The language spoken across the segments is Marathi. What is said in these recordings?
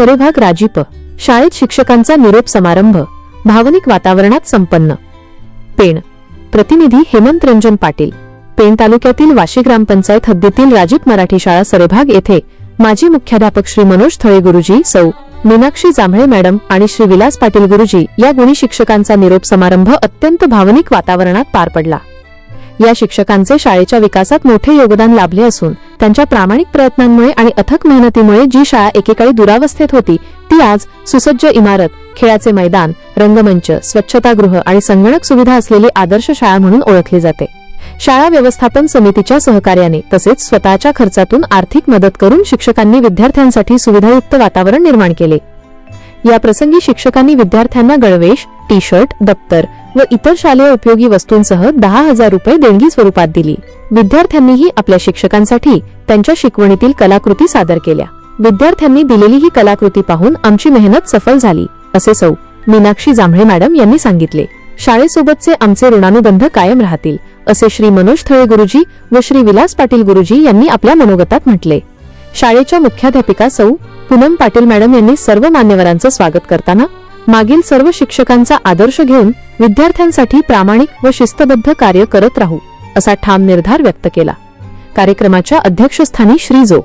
सरेभाग राजीप. शाळेत शिक्षकांचा निरोप समारंभ. भावनिक वातावरणात संपन्न. पेण. प्रतिनिधी हेमंत रंजन पाटील. पेण तालुक्यातील वाशी ग्रामपंचायत हद्दीतील राजीप मराठी शाळा सरेभाग येथे माजी मुख्याध्यापक श्री मनोज थळे गुरुजी सौ. मीनाक्षी जांभळे मॅडम आणि श्री विलास पाटील गुरुजी या गुणी शिक्षकांचा निरोप समारंभ अत्यंत भावनिक वातावरणात पार पडला. या शिक्षकांचे शाळेच्या विकासात मोठे योगदान लाभले असून त्यांच्या प्रामाणिक प्रयत्नांमुळे आणि अथक मेहनतीमुळे जी शाळा एकेकाळी दुरावस्थेत होती ती आज सुसज्ज इमारत खेळाचे मैदान रंगमंच स्वच्छतागृह आणि संगणक सुविधा असलेली आदर्श शाळा म्हणून ओळखली जाते. शाळा व्यवस्थापन समितीच्या सहकार्याने तसेच स्वतःच्या खर्चातून आर्थिक मदत करून शिक्षकांनी विद्यार्थ्यांसाठी सुविधायुक्त वातावरण निर्माण केले. या प्रसंगी शिक्षकांनी विद्यार्थ्यांना गणवेश टी शर्ट दप्तर व इतर शालेय उपयोगी वस्तूंसह दहा हजार रुपये देणगी स्वरूपात दिली. विद्यार्थ्यांनीही आपल्या शिक्षकांसाठी त्यांच्या शिकवणीतील कलाकृती सादर केल्या. विद्यार्थ्यांनी दिलेली ही कलाकृती पाहून आमची मेहनत सफल झाली असे सौ मीनाक्षी जांभळे मॅडम यांनी सांगितले. शाळेसोबतचे आमचे ऋणानुबंध कायम राहतील असे श्री मनोज थळे गुरुजी व श्री विलास पाटील गुरुजी यांनी आपल्या मनोगतात म्हटले. शाळेच्या मुख्याध्यापिका सौ पूनम पाटील मॅडम यांनी सर्व मान्यवरांचं स्वागत करताना मागील सर्व शिक्षकांचा आदर्श घेऊन विद्यार्थ्यांसाठी प्रामाणिक व शिस्तबद्ध कार्य करत राहू असा ठाम निर्धार व्यक्त केला. कार्यक्रमाच्या अध्यक्षस्थानी श्री जो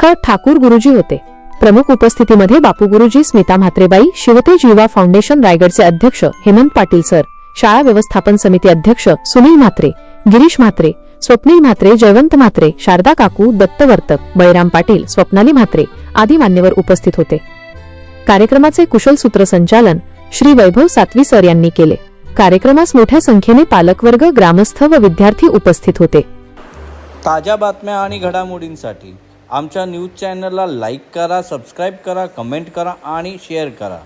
क. ठाकूर गुरुजी होते. प्रमुख उपस्थितीमध्ये बापू गुरुजी स्मिता म्हात्रेबाई शिवतेज युवा फाउंडेशन रायगडचे अध्यक्ष हेमंत पाटील सर शाळा व्यवस्थापन समिती अध्यक्ष सुनील म्हात्रे गिरीश म्हात्रे स्वप्नील म्हात्रे जयवंत म्हात्रे शारदा काकू दत्तवर्तक बळीराम पाटील स्वप्नाली म्हात्रे आदी मान्यवर उपस्थित होते. कार्यक्रमाचे कुशल सूत्रसंचालन श्री वैभव सातवी सर यांनी केले. कार्यक्रमास मोठ्या संख्येने पालकवर्ग ग्रामस्थ व विद्यार्थी उपस्थित होते. ताज्या बातम्या आणि घडामोडींसाठी आमच्या न्यूज चॅनलला लाईक करा सबस्क्राईब करा कमेंट करा आणि शेअर करा.